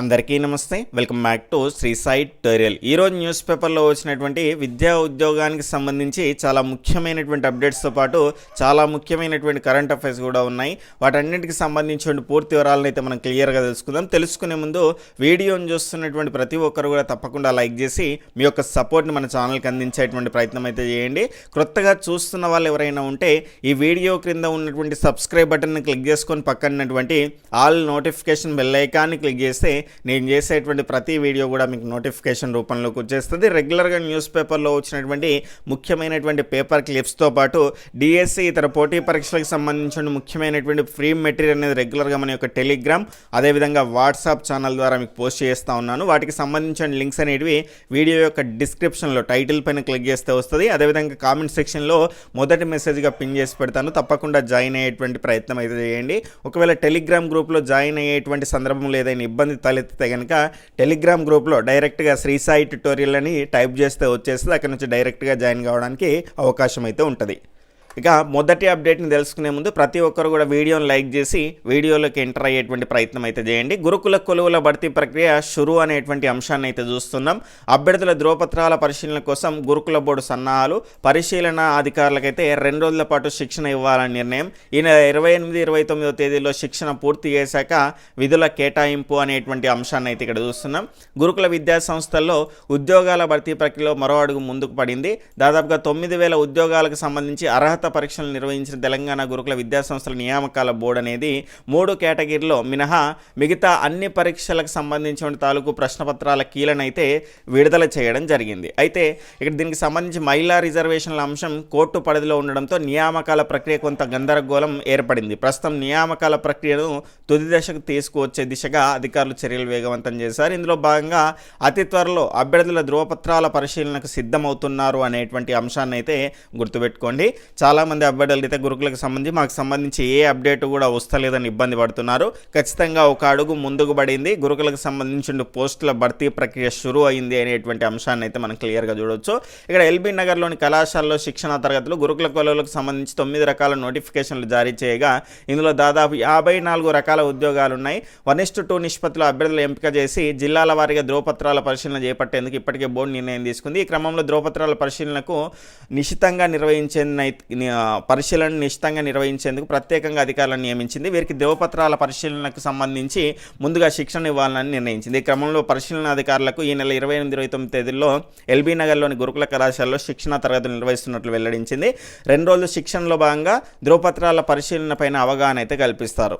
అందరికీ నమస్తే. Welcome back to Shri Sai tutorial. ఈరోజు న్యూస్ పేపర్లో వచ్చినటువంటి విద్యా ఉద్యోగానికి సంబంధించి చాలా ముఖ్యమైనటువంటి అప్డేట్స్తో పాటు చాలా ముఖ్యమైనటువంటి కరెంట్ అఫైర్స్ కూడా ఉన్నాయి. వాటన్నిటికి సంబంధించిన పూర్తి వివరాలను అయితే మనం క్లియర్గా తెలుసుకుందాం. తెలుసుకునే ముందు వీడియోని చూస్తున్నటువంటి ప్రతి ఒక్కరు కూడా తప్పకుండా లైక్ చేసి మీ యొక్క సపోర్ట్ని మన ఛానల్కి అందించేటువంటి ప్రయత్నం అయితే చేయండి. క్రొత్తగా చూస్తున్న వాళ్ళు ఎవరైనా ఉంటే ఈ వీడియో క్రింద ఉన్నటువంటి సబ్స్క్రైబ్ బటన్ని క్లిక్ చేసుకొని పక్కనటువంటి ఆల్ నోటిఫికేషన్ బెల్ ఐకాన్ని క్లిక్ చేస్తే నేను చేసేటువంటి ప్రతి వీడియో కూడా మీకు నోటిఫికేషన్ రూపంలోకి వచ్చేస్తుంది. రెగ్యులర్గా న్యూస్ పేపర్లో వచ్చినటువంటి ముఖ్యమైనటువంటి పేపర్ క్లిప్స్తో పాటు డిఎస్సి ఇతర పోటీ పరీక్షలకు సంబంధించిన ముఖ్యమైనటువంటి ఫ్రీ మెటీరియల్ అనేది రెగ్యులర్గా మన యొక్క టెలిగ్రామ్ అదేవిధంగా వాట్సాప్ ఛానల్ ద్వారా మీకు పోస్ట్ చేస్తూ ఉన్నాను. వాటికి సంబంధించిన లింక్స్ అనేటివి వీడియో యొక్క డిస్క్రిప్షన్లో టైటిల్ పైన క్లిక్ చేస్తే వస్తుంది. అదేవిధంగా కామెంట్ సెక్షన్లో మొదటి మెసేజ్గా పిన్ చేసి పెడతాను. తప్పకుండా జాయిన్ అయ్యేటువంటి ప్రయత్నం అయితే చేయండి. ఒకవేళ టెలిగ్రామ్ గ్రూప్లో జాయిన్ అయ్యేటువంటి సందర్భం లేదైనా ఇబ్బంది తలెత్తితే కనుక టెలిగ్రామ్ గ్రూప్లో డైరెక్ట్గా శ్రీ సాయి ట్యుటోరియల్ అని టైప్ చేస్తే వచ్చేస్తే అక్కడ నుంచి డైరెక్ట్గా జాయిన్ కావడానికి అవకాశం అయితే ఉంటుంది. ఇక మొదటి అప్డేట్ని తెలుసుకునే ముందు ప్రతి ఒక్కరు కూడా వీడియోని లైక్ చేసి వీడియోలోకి ఎంటర్ అయ్యేటువంటి ప్రయత్నం అయితే చేయండి. గురుకుల కొలువుల భర్తీ ప్రక్రియ షురు అనేటువంటి అంశాన్ని అయితే చూస్తున్నాం. అభ్యర్థుల ధ్రువపత్రాల పరిశీలన కోసం గురుకుల బోర్డు సన్నాహాలు పరిశీలన అధికారులకైతే రెండు రోజుల పాటు శిక్షణ ఇవ్వాలని నిర్ణయం. ఈ నెల ఇరవై ఎనిమిది ఇరవై తొమ్మిదో తేదీలో శిక్షణ పూర్తి చేశాక విధుల కేటాయింపు అనేటువంటి అంశాన్ని అయితే ఇక్కడ చూస్తున్నాం. గురుకుల విద్యా సంస్థల్లో ఉద్యోగాల భర్తీ ప్రక్రియలో మరో అడుగు ముందుకు పడింది. దాదాపుగా తొమ్మిది వేల ఉద్యోగాలకు సంబంధించి అర్హత పరీక్షలు నిర్వహించిన తెలంగాణ గురుకుల విద్యాసంస్థల నియామకాల బోర్డు అనేది మూడు కేటగిరీలో మినహా మిగతా అన్ని పరీక్షలకు సంబంధించిన తాలూకు ప్రశ్నపత్రాల కీలనైతే విడుదల చేయడం జరిగింది. అయితే ఇక్కడ దీనికి సంబంధించి మహిళా రిజర్వేషన్ల అంశం కోర్టు పరిధిలో ఉండడంతో నియామకాల ప్రక్రియ కొంత గందరగోళం ఏర్పడింది. ప్రస్తుతం నియామకాల ప్రక్రియను తుది దశకు తీసుకువచ్చే దిశగా అధికారులు చర్యలు వేగవంతం చేశారు. ఇందులో భాగంగా అతి త్వరలో అభ్యర్థుల ధృవపత్రాల పరిశీలనకు సిద్ధమవుతున్నారు అనేటువంటి అంశాన్ని అయితే గుర్తుపెట్టుకోండి చాలామంది అభ్యర్థులు అయితే గురుకులకు సంబంధించి మాకు సంబంధించి ఏ అప్డేట్ కూడా వస్తలేదని ఇబ్బంది పడుతున్నారు. ఖచ్చితంగా ఒక అడుగు ముందుకు పడింది. గురుకులకు సంబంధించిన పోస్టుల భర్తీ ప్రక్రియ షురు అయింది అనేటువంటి అంశాన్ని అయితే మనం క్లియర్గా చూడొచ్చు. ఇక్కడ ఎల్బీ నగర్లోని కళాశాలలో శిక్షణా తరగతులు గురుకుల కొలువులకు సంబంధించి తొమ్మిది రకాల నోటిఫికేషన్లు జారీ చేయగా ఇందులో దాదాపు యాభై నాలుగు రకాల ఉద్యోగాలు ఉన్నాయి. వన్ ఇస్టు టూ నిష్పత్తిలో అభ్యర్థులు ఎంపిక చేసి జిల్లాల వారీగా ధ్రువపత్రాల పరిశీలన చేపట్టేందుకు ఇప్పటికే బోర్డు నిర్ణయం తీసుకుంది. ఈ క్రమంలో ధ్రువపత్రాల పరిశీలనకు నిశితంగా నిర్వహించే పరిశీలన నిశితంగా నిర్వహించేందుకు ప్రత్యేకంగా అధికారులను నియమించింది. వీరికి ధ్రువపత్రాల పరిశీలనకు సంబంధించి ముందుగా శిక్షణ ఇవ్వాలని నిర్ణయించింది. ఈ క్రమంలో పరిశీలన అధికారులకు ఈ నెల ఇరవై ఎనిమిది ఇరవై తొమ్మిది తేదీల్లో ఎల్బీ నగర్లోని గురుకుల కళాశాలలో శిక్షణ తరగతులు నిర్వహిస్తున్నట్లు వెల్లడించింది. రెండు రోజులు శిక్షణలో భాగంగా ధ్రువపత్రాల పరిశీలన పైన అవగాహన అయితే కల్పిస్తారు.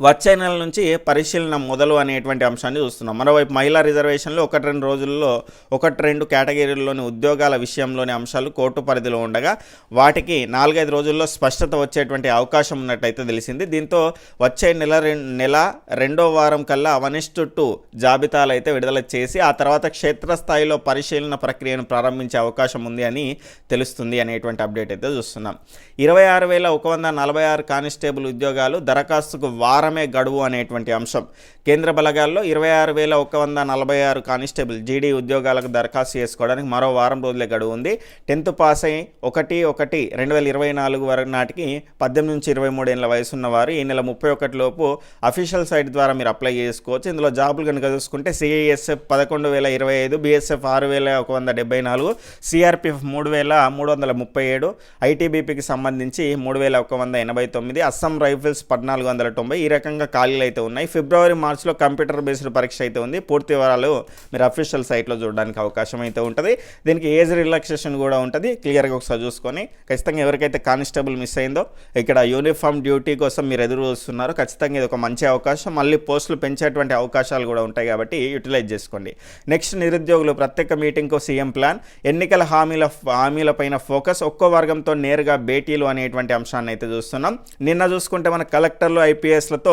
వచ్చే నెల నుంచి పరిశీలన మొదలు అనేటువంటి అంశాన్ని చూస్తున్నాం. మరోవైపు మహిళా రిజర్వేషన్లు ఒకటి రెండు రోజుల్లో ఒకటి రెండు కేటగిరీల్లోని ఉద్యోగాల విషయంలోని అంశాలు కోర్టు పరిధిలో ఉండగా వాటికి నాలుగైదు రోజుల్లో స్పష్టత వచ్చేటువంటి అవకాశం ఉన్నట్టయితే తెలిసింది. దీంతో వచ్చే నెల నెల రెండో వారం కల్లా వనిస్ట్ టూ జాబితాలు అయితే విడుదల చేసి ఆ తర్వాత క్షేత్రస్థాయిలో పరిశీలన ప్రక్రియను ప్రారంభించే అవకాశం ఉంది అని తెలుస్తుంది అనేటువంటి అప్డేట్ అయితే చూస్తున్నాం. ఇరవై ఆరు వేల ఒక వంద నలభై ఆరు కానిస్టేబుల్ ఉద్యోగాలు దరఖాస్తుకు వారం వారమే గడువు అనేటువంటి అంశం. కేంద్ర బలగాల్లో ఇరవై ఆరు వేల ఒక వంద నలభై ఆరు కానిస్టేబుల్ జీడీ ఉద్యోగాలకు దరఖాస్తు చేసుకోవడానికి మరో వారం రోజులే గడువు ఉంది. టెన్త్ పాస్ అయి ఒకటి ఒకటి రెండు వేల ఇరవై నాలుగు వరకు నాటికి పద్దెనిమిది నుంచి ఇరవై మూడు ఏళ్ళ వయసు ఉన్నవారు ఈ నెల ముప్పై ఒకటి లోపు అఫీషియల్ సైట్ ద్వారా మీరు అప్లై చేసుకోవచ్చు. ఇందులో జాబులు కనుక చూసుకుంటే సిఐఎస్ఎఫ్ పదకొండు వేల ఇరవై ఐదు బీఎస్ఎఫ్ ఆరు వేల ఒక వంద డెబ్బై నాలుగు సిఆర్పిఎఫ్ మూడు వేల మూడు వందల ముప్పై ఏడు ఐటీబీపీకి సంబంధించి మూడు వేల ఒక వంద ఎనభై తొమ్మిది అస్సాం రైఫిల్స్ పద్నాలుగు వందల తొంభై ఈ రకంగా ఖాళీలు అయితే ఉన్నాయి. ఫిబ్రవరి మార్చిలో కంప్యూటర్ బేస్డ్ పరీక్ష అయితే ఉంది. పూర్తి వివరాలు మీరు అఫీషియల్ సైట్లో చూడడానికి అవకాశం అయితే ఉంటుంది. దీనికి ఏజ్ రిలాక్సేషన్ కూడా ఉంటుంది. క్లియర్గా ఒకసారి చూసుకొని ఖచ్చితంగా ఎవరికైతే కానిస్టేబుల్ మిస్ అయిందో ఇక్కడ యూనిఫామ్ డ్యూటీ కోసం మీరు ఎదురు చూస్తున్నారు. ఖచ్చితంగా ఇది ఒక మంచి అవకాశం. మళ్ళీ పోస్టులు పెంచేటువంటి అవకాశాలు కూడా ఉంటాయి కాబట్టి యూటిలైజ్ చేసుకోండి. నెక్స్ట్ నిరుద్యోగులు ప్రత్యేక మీటింగ్కు సీఎం ప్లాన్ ఎన్నికల హామీల హామీలపైన ఫోకస్ ఒక్కో వర్గంతో నేరుగా భేటీలు అనేటువంటి అంశాన్ని అయితే చూస్తున్నాం. నిన్న చూసుకుంటే మన కలెక్టర్లు ఐపీఎస్లతో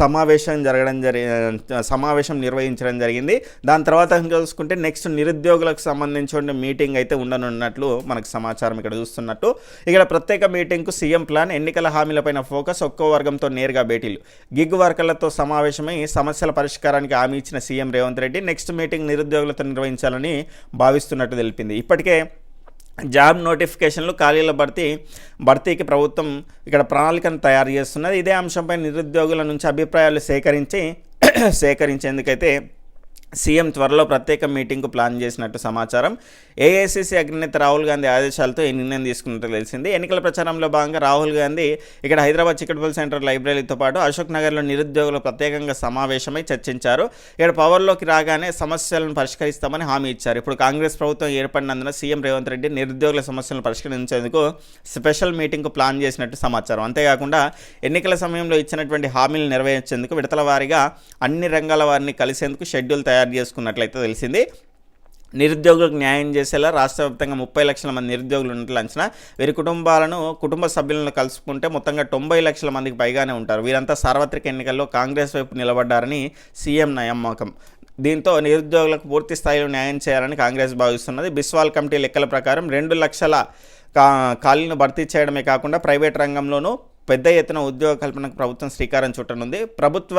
సమావేశం జరగడం జరి సమావేశం నిర్వహించడం జరిగింది. దాని తర్వాత చూసుకుంటే నెక్స్ట్ నిరుద్యోగులకు సంబంధించిన మీటింగ్ అయితే ఉండనున్నట్లు మనకు సమాచారం ఇక్కడ చూస్తున్నట్టు. ఇక్కడ ప్రత్యేక మీటింగ్కు సీఎం ప్లాన్ ఎన్నికల హామీలపైన ఫోకస్ ఒక్కో వర్గంతో నేరుగా భేటీలు. గిగ్ వర్కర్లతో సమావేశమై సమస్యల పరిష్కారానికి హామీ ఇచ్చిన CM Revanth Reddy next meeting నిరుద్యోగులతో నిర్వహించాలని భావిస్తున్నట్టు తెలిపింది. ఇప్పటికే జాబ్ నోటిఫికేషన్లు ఖాళీల భర్తీ భర్తీకి ప్రభుత్వం ఇక్కడ ప్రణాళికను తయారు చేస్తున్నది. ఇదే అంశంపై నిరుద్యోగుల నుంచి అభిప్రాయాలు సేకరించి సేకరించేందుకైతే సీఎం త్వరలో ప్రత్యేక మీటింగ్కు ప్లాన్ చేసినట్టు సమాచారం. ఏఐసిసి అగ్రనేత రాహుల్ గాంధీ ఆదేశాలతో ఈ నిర్ణయం తీసుకున్నట్టు తెలిసింది. ఎన్నికల ప్రచారంలో భాగంగా రాహుల్ గాంధీ ఇక్కడ హైదరాబాద్ చిక్కటపల్లి సెంటర్ లైబ్రరీతో పాటు అశోక్ నగర్లో నిరుద్యోగులు ప్రత్యేకంగా సమావేశమై చర్చించారు. ఇక్కడ పవర్లోకి రాగానే సమస్యలను పరిష్కరిస్తామని హామీ ఇచ్చారు. ఇప్పుడు కాంగ్రెస్ ప్రభుత్వం ఏర్పడినందున సీఎం రేవంత్ రెడ్డి నిరుద్యోగుల సమస్యలను పరిష్కరించేందుకు స్పెషల్ మీటింగ్కు ప్లాన్ చేసినట్టు సమాచారం. అంతేకాకుండా ఎన్నికల సమయంలో ఇచ్చినటువంటి హామీలు నెరవేర్చేందుకు విడతల వారీగా అన్ని రంగాల వారిని కలిసేందుకు షెడ్యూల్ తయారు తయారు చేసుకున్నట్లయితే తెలిసింది. నిరుద్యోగులకు న్యాయం చేసేలా రాష్ట్ర వ్యాప్తంగా ముప్పై లక్షల మంది నిరుద్యోగులు ఉన్నట్లు అంచనా. వీరి కుటుంబాలను కుటుంబ సభ్యులను కలుసుకుంటే మొత్తంగా తొంభై లక్షల మందికి పైగానే ఉంటారు. వీరంతా సార్వత్రిక ఎన్నికల్లో కాంగ్రెస్ వైపు నిలబడ్డారని సీఎం నమ్మకం దీంతో నిరుద్యోగులకు పూర్తి స్థాయిలో న్యాయం చేయాలని కాంగ్రెస్ భావిస్తున్నది. బిస్వాల్ కమిటీ లెక్కల ప్రకారం రెండు లక్షల కా ఖాళీలను భర్తీ చేయడమే కాకుండా ప్రైవేట్ రంగంలోనూ పెద్ద ఎత్తున ఉద్యోగ కల్పనకు ప్రభుత్వం శ్రీకారం చుట్టనుంది. ప్రభుత్వ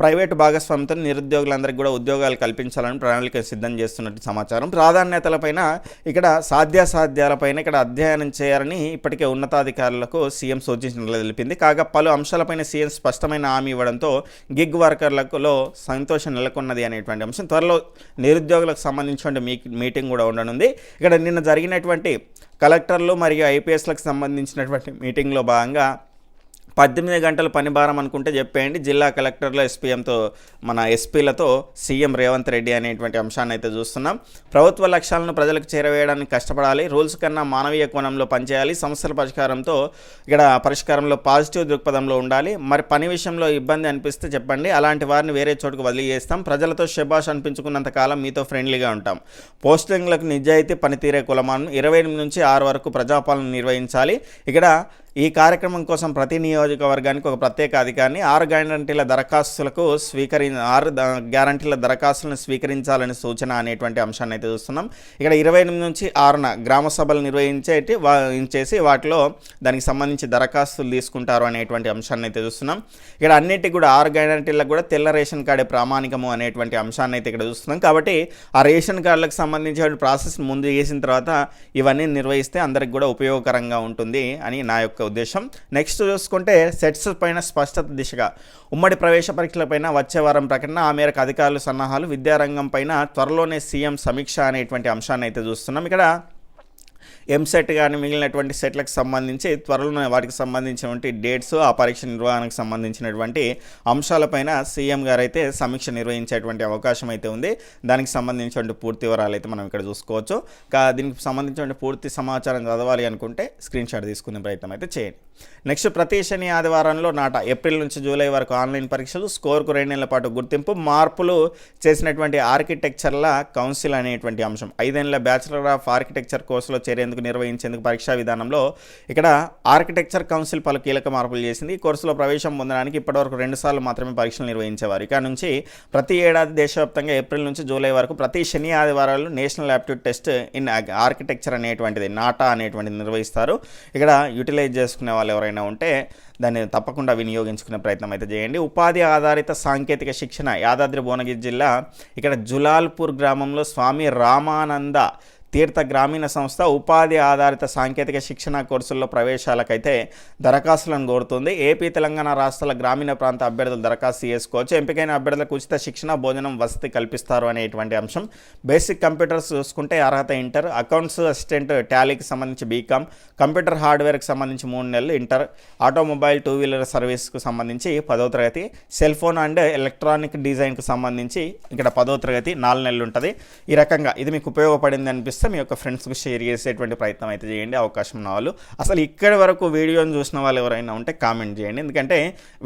ప్రైవేటు భాగస్వామ్యంతో నిరుద్యోగులందరికీ కూడా ఉద్యోగాలు కల్పించాలని ప్రణాళిక సిద్ధం చేస్తున్నట్టు సమాచారం. ప్రాధాన్యతలపైన ఇక్కడ సాధ్యాసాధ్యాలపైన ఇక్కడ అధ్యయనం చేయాలని ఇప్పటికే ఉన్నతాధికారులకు సీఎం సూచించినట్లు తెలిపింది. కాగా పలు అంశాలపైన సీఎం స్పష్టమైన హామీ ఇవ్వడంతో గిగ్ వర్కర్లలో సంతోషం నెలకొన్నది అనేటువంటి అంశం. త్వరలో నిరుద్యోగులకు సంబంధించిన మీ మీటింగ్ కూడా ఉండనుంది. ఇక్కడ నిన్న జరిగినటువంటి కలెక్టర్లు మరియు ఐపీఎస్లకు సంబంధించినటువంటి మీటింగ్లో భాగంగా పద్దెనిమిది గంటల పని భారం అనుకుంటే చెప్పేయండి. జిల్లా కలెక్టర్ల ఎస్పీఎంతో మన ఎస్పీలతో సీఎం రేవంత్ రెడ్డి అనేటువంటి అంశాన్ని అయితే చూస్తున్నాం. ప్రభుత్వ లక్ష్యాలను ప్రజలకు చేరవేయడానికి కష్టపడాలి. రూల్స్ కన్నా మానవీయ కోణంలో పనిచేయాలి. సమస్యల పరిష్కారంతో ఇక్కడ పరిష్కారంలో పాజిటివ్ దృక్పథంలో ఉండాలి. మరి పని విషయంలో ఇబ్బంది అనిపిస్తే చెప్పండి. అలాంటి వారిని వేరే చోటుకు వదిలి చేస్తాం. ప్రజలతో శబాష్ అనిపించుకున్నంత కాలం మీతో ఫ్రెండ్లీగా ఉంటాం. పోస్టింగ్లకు నిజాయితీ పనితీరే కులమానం. ఇరవై ఎనిమిది నుంచి ఆరు వరకు ప్రజాపాలన నిర్వహించాలి. ఇక్కడ ఈ కార్యక్రమం కోసం ప్రతి నియోజకవర్గానికి ఒక ప్రత్యేక అధికారిని ఆరు గ్యారంటీల దరఖాస్తులకు స్వీకరి ఆరు గ్యారంటీల దరఖాస్తులను స్వీకరించాలని సూచన అనేటువంటి అంశాన్ని అయితే చూస్తున్నాం. ఇక్కడ ఇరవై ఎనిమిది నుంచి ఆరున గ్రామ సభలు నిర్వహించేటి చేసి వాటిలో దానికి సంబంధించి దరఖాస్తులు తీసుకుంటారు అనేటువంటి అంశాన్ని అయితే చూస్తున్నాం. ఇక్కడ అన్నిటికి కూడా ఆరు గ్యారంటీలకు కూడా తెల్ల రేషన్ కార్డే ప్రామాణికము అనేటువంటి అంశాన్ని అయితే ఇక్కడ చూస్తున్నాం. కాబట్టి ఆ రేషన్ కార్డులకు సంబంధించిన ప్రాసెస్ ముందు చేసిన తర్వాత ఇవన్నీ నిర్వహిస్తే అందరికి కూడా ఉపయోగకరంగా ఉంటుంది అని నా యొక్క ఉద్దేశం. నెక్స్ట్ చూసుకుంటే సెట్స్ పైన స్పష్టత దిశగా. ఉమ్మడి ప్రవేశ పరీక్షలపైన వచ్చే వారం ప్రకటన ఆ మేరకు అధికారులు సన్నాహాలు విద్యారంగం పైన త్వరలోనే సీఎం సమీక్ష అనేటువంటి అంశాన్ని అయితే చూస్తున్నాం. ఇక్కడ ఎంసెట్ కానీ మిగిలినటువంటి సెట్లకు సంబంధించి త్వరలో వాటికి సంబంధించినటువంటి డేట్స్ ఆ పరీక్ష నిర్వహణకు సంబంధించినటువంటి అంశాలపైన సీఎం గారు అయితే సమీక్ష నిర్వహించేటువంటి అవకాశం అయితే ఉంది. దానికి సంబంధించినటువంటి పూర్తి వివరాలు అయితే మనం ఇక్కడ చూసుకోవచ్చు. దీనికి సంబంధించినటువంటి పూర్తి సమాచారం చదవాలి అనుకుంటే స్క్రీన్ షాట్ తీసుకునే ప్రయత్నం అయితే చేయండి. నెక్స్ట్ ప్రతి శని ఆదివారంలో నాట ఏప్రిల్ నుంచి జూలై వరకు ఆన్లైన్ పరీక్షలు స్కోర్కు రెండు నెలల పాటు గుర్తింపు మార్పులు చేసినటువంటి ఆర్కిటెక్చర్ల కౌన్సిల్ అనేటువంటి అంశం. ఐదేళ్ళ బ్యాచిలర్ ఆఫ్ ఆర్కిటెక్చర్ కోర్సులో చేరేందుకు నిర్వహించేందుకు పరీక్షా విధానంలో ఇక్కడ ఆర్కిటెక్చర్ కౌన్సిల్ పలు కీలక మార్పులు చేసింది. ఈ కోర్సులో ప్రవేశం పొందడానికి ఇప్పటివరకు రెండు సార్లు మాత్రమే పరీక్షలు నిర్వహించేవారు. ఇక నుంచి ప్రతి ఏడాది దేశవ్యాప్తంగా ఏప్రిల్ నుంచి జూలై వరకు ప్రతి శని ఆదివారాలు national aptitude test in architecture అనేటువంటిది నాటా అనేటువంటిది నిర్వహిస్తారు. ఇక్కడ యూటిలైజ్ చేసుకునే వాళ్ళు ఎవరైనా ఉంటే దాన్ని తప్పకుండా వినియోగించుకునే ప్రయత్నం అయితే చేయండి. ఉపాధి ఆధారిత సాంకేతిక శిక్షణ యాదాద్రి భువనగిరి జిల్లా ఇక్కడ జులాల్పూర్ గ్రామంలో స్వామి రామానంద తీర్థ గ్రామీణ సంస్థ ఉపాధి ఆధారిత సాంకేతిక శిక్షణ కోర్సుల్లో ప్రవేశాలకైతే దరఖాస్తులను కోరుతుంది. ఏపీ తెలంగాణ రాష్ట్రాల గ్రామీణ ప్రాంత అభ్యర్థులు దరఖాస్తు చేసుకోవచ్చు. ఎంపికైన అభ్యర్థులకు ఉచిత శిక్షణ భోజనం వసతి కల్పిస్తారు అనేటువంటి అంశం. బేసిక్ కంప్యూటర్స్ చూసుకుంటే అర్హత ఇంటర్ అకౌంట్స్ అసిస్టెంట్ టాలీకి సంబంధించి బీకామ్ కంప్యూటర్ హార్డ్వేర్కి సంబంధించి మూడు నెలలు ఇంటర్ ఆటోమొబైల్ టూ వీలర్ సర్వీస్కు సంబంధించి పదో తరగతి సెల్ ఫోన్ అండ్ ఎలక్ట్రానిక్ డిజైన్కి సంబంధించి ఇక్కడ పదో తరగతి నాలుగు నెలలు ఉంటుంది. ఈ రకంగా ఇది మీకు ఉపయోగపడింది అనిపిస్తుంది. చేస్తే మీ యొక్క ఫ్రెండ్స్కి షేర్ చేసేటువంటి ప్రయత్నం అయితే చేయండి అవకాశం ఉన్న వాళ్ళు అసలు ఇక్కడి వరకు వీడియోని చూసిన వాళ్ళు ఎవరైనా ఉంటే కామెంట్ చేయండి. ఎందుకంటే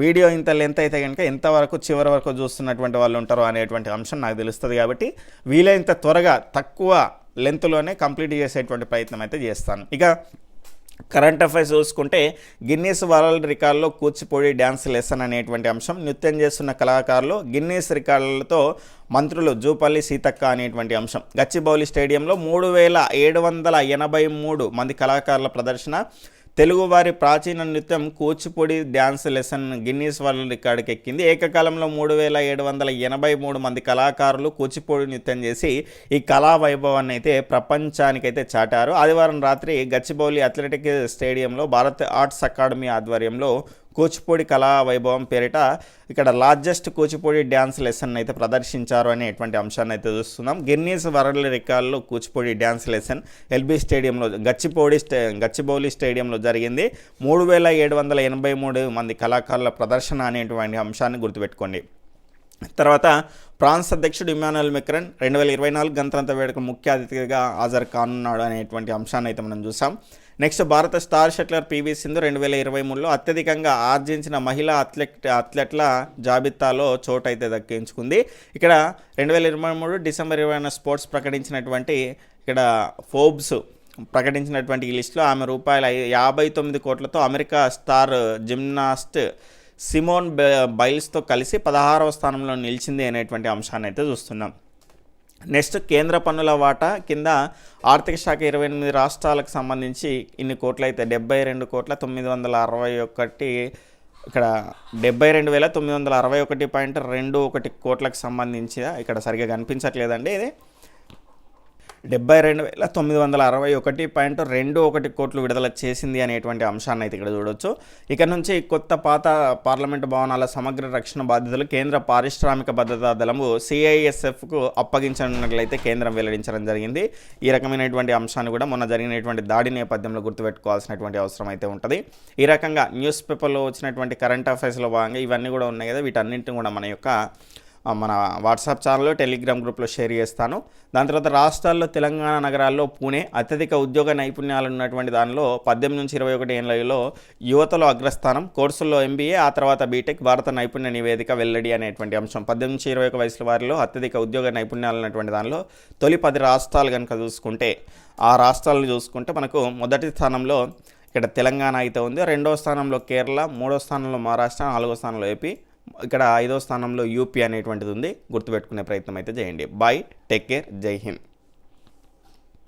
వీడియో ఇంత లెంత్ అయితే కనుక ఎంతవరకు చివరి వరకు చూస్తున్నటువంటి వాళ్ళు ఉంటారో అనేటువంటి అంశం నాకు తెలుస్తుంది కాబట్టి వీలైనంత త్వరగా తక్కువ లెంత్లోనే కంప్లీట్ చేసేటువంటి ప్రయత్నం అయితే చేస్తాను. ఇక కరెంట్ అఫైర్స్ చూసుకుంటే గిన్నీస్ వరల్డ్ రికార్డులో కూచిపూడి డ్యాన్స్ లెసన్ అనేటువంటి అంశం. నృత్యం చేస్తున్న కళాకారులు గిన్నీస్ రికార్డులతో మంత్రులు జూపల్లి సీతక్క అనేటువంటి అంశం. గచ్చిబౌలి స్టేడియంలో మూడు వేల ఏడు వందల ఎనభై మూడు మంది కళాకారుల ప్రదర్శన. తెలుగువారి ప్రాచీన నృత్యం Kuchipudi dance lesson Guinness world రికార్డుకి ఎక్కింది. ఏకకాలంలో మూడు వేల ఏడు వందల ఎనభై మూడు మంది కళాకారులు కూచిపూడి నృత్యం చేసి ఈ కళా వైభవాన్ని అయితే ప్రపంచానికైతే చాటారు. ఆదివారం రాత్రి గచ్చిబౌలి అథ్లెటిక్ స్టేడియంలో భారత్ ఆర్ట్స్ అకాడమీ ఆధ్వర్యంలో కూచిపూడి కళా వైభవం పేరిట ఇక్కడ లార్జెస్ట్ కూచిపూడి డ్యాన్స్ లెసన్ అయితే ప్రదర్శించారు అనేటువంటి అంశాన్ని అయితే చూస్తున్నాం. గిన్నీస్ వరల్డ్ రికార్డులో కూచిపూడి డ్యాన్స్ లెసన్ ఎల్బీ స్టేడియంలో గచ్చిపూడి స్టే గచ్చిబౌలి స్టేడియంలో జరిగింది. మూడు వేల ఏడు వందల ఎనభై మూడు మంది కళాకారుల ప్రదర్శన అనేటువంటి అంశాన్ని గుర్తుపెట్టుకోండి. తర్వాత ఫ్రాన్స్ అధ్యక్షుడు ఇమానుయల్ మెక్రన్ రెండు వేల ఇరవై నాలుగు గణతంత్ర వేడుక ముఖ్య అతిథిగా హాజరు కానున్నాడు అనేటువంటి అంశాన్ని అయితే మనం చూసాం. నెక్స్ట్ భారత స్టార్ షట్లర్ పివి సింధు రెండు వేల ఇరవై మూడులో అత్యధికంగా ఆర్జించిన మహిళా అథ్లెట్ అథ్లెట్ల జాబితాలో చోటు అయితే దక్కించుకుంది. ఇక్కడ రెండు వేల ఇరవై మూడు డిసెంబర్ ఇరవై స్పోర్ట్స్ ప్రకటించినటువంటి ఇక్కడ ఫోబ్స్ ప్రకటించినటువంటి ఈ లిస్టులో ఆమె రూపాయల యాభై తొమ్మిది కోట్లతో అమెరికా స్టార్ జిమ్నాస్ట్ సిమోన్ బైల్స్తో కలిసి పదహారవ స్థానంలో నిలిచింది అనేటువంటి అంశాన్ని అయితే చూస్తున్నాం. నెక్స్ట్ కేంద్ర పన్నుల వాటా కింద ఆర్థిక శాఖ ఇరవై ఎనిమిది రాష్ట్రాలకు సంబంధించి ఇన్ని కోట్లు అయితే డెబ్బై రెండు కోట్ల తొమ్మిది వందల అరవై ఒకటి ఇక్కడ డెబ్బై రెండు వేల తొమ్మిది వందల అరవై ఒకటి పాయింట్ రెండు ఒకటి కోట్లకు సంబంధించి ఇక్కడ సరిగా కనిపించట్లేదండి ఇది. డెబ్బై రెండు వేల తొమ్మిది వందల అరవై ఒకటి పాయింట్ రెండు ఒకటి కోట్లు విడుదల చేసింది అనేటువంటి అంశాన్ని అయితే ఇక్కడ చూడొచ్చు. ఇక నుంచి కొత్త పాత పార్లమెంటు భవనాల సమగ్ర రక్షణ బాధ్యతలు కేంద్ర పారిశ్రామిక భద్రతా దళము సిఐఎస్ఎఫ్కు అప్పగించనున్నట్లయితే కేంద్రం వెల్లడించడం జరిగింది. ఈ రకమైనటువంటి అంశాన్ని కూడా మొన్న జరిగినటువంటి దాడి నేపథ్యంలో గుర్తుపెట్టుకోవాల్సినటువంటి అవసరం అయితే ఉంటుంది. ఈ రకంగా న్యూస్ పేపర్లో వచ్చినటువంటి కరెంట్ అఫైర్స్లో భాగంగా ఇవన్నీ కూడా ఉన్నాయి కదా వీటన్నింటిని కూడా మన యొక్క మన వాట్సాప్ ఛానల్లో టెలిగ్రామ్ గ్రూప్లో షేర్ చేస్తాను. దాని తర్వాత రాష్ట్రాల్లో తెలంగాణ నగరాల్లో పూణే అత్యధిక ఉద్యోగ నైపుణ్యాలు ఉన్నటువంటి దానిలో పద్దెనిమిది నుంచి ఇరవై ఒకటి ఏళ్ళలో యువతలో అగ్రస్థానం కోర్సుల్లో ఎంబీఏ ఆ తర్వాత బీటెక్ భారత నైపుణ్య నివేదిక వెల్లడి అనేటువంటి అంశం. పద్దెనిమిది నుంచి ఇరవై ఒక వయసుల వారిలో అత్యధిక ఉద్యోగ నైపుణ్యాలు ఉన్నటువంటి దానిలో తొలి పది రాష్ట్రాలు కనుక చూసుకుంటే ఆ రాష్ట్రాలు చూసుకుంటే మనకు మొదటి స్థానంలో ఇక్కడ తెలంగాణ అయితే ఉంది రెండవ స్థానంలో కేరళ మూడో స్థానంలో మహారాష్ట్ర నాలుగో స్థానంలో ఏపీ ఇక్కడ ఐదో స్థానంలో యూపీ అనేటువంటిది ఉంది. గుర్తుపెట్టుకునే ప్రయత్నం అయితే చేయండి. బాయ్ టేక్ కేర్ జై హింద్